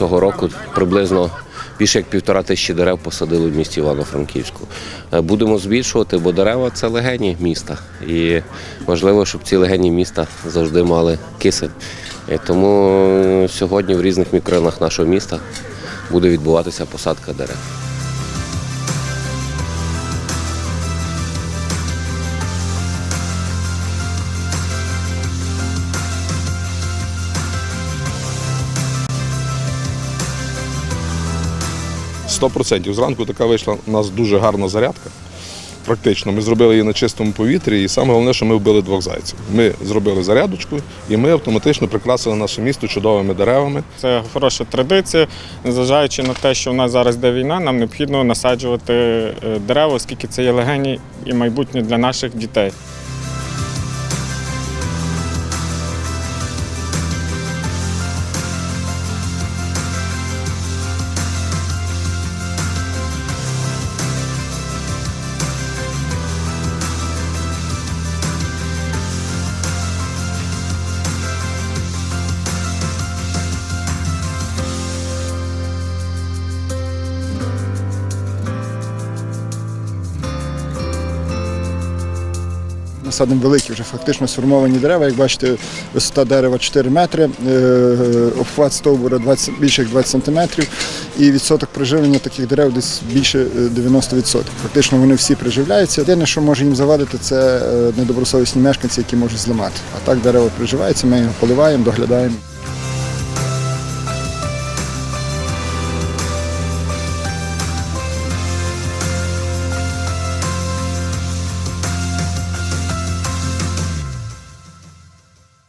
Того року приблизно більше як півтора тисячі дерев посадили в місті Івано-Франківську. Е, Будемо збільшувати, бо дерева це легені міста. І важливо, щоб ці легені міста завжди мали кисень. І тому сьогодні в різних мікрорайонах нашого міста буде відбуватися посадка дерев. Сто процентів. Зранку така вийшла у нас дуже гарна зарядка. Практично, ми зробили її на чистому повітрі, і саме головне, що ми вбили двох зайців. Ми зробили зарядочку, і ми автоматично прикрасили наше місто чудовими деревами. Це хороша традиція. Незважаючи на те, що в нас зараз йде війна, нам необхідно насаджувати е, дерева, оскільки це є легені і майбутнє для наших дітей. Ми садимо великі вже фактично сформовані дерева. Як бачите, висота дерева 4 метри, е, обхват стовбура 20, більше як 20 сантиметрів, і відсоток приживлення таких дерев десь більше е, 90%. Фактично вони всі приживляються. Єдине, що може їм завадити, це е, недобросовісні мешканці, які можуть зламати. А так дерево приживається, ми його поливаємо, доглядаємо.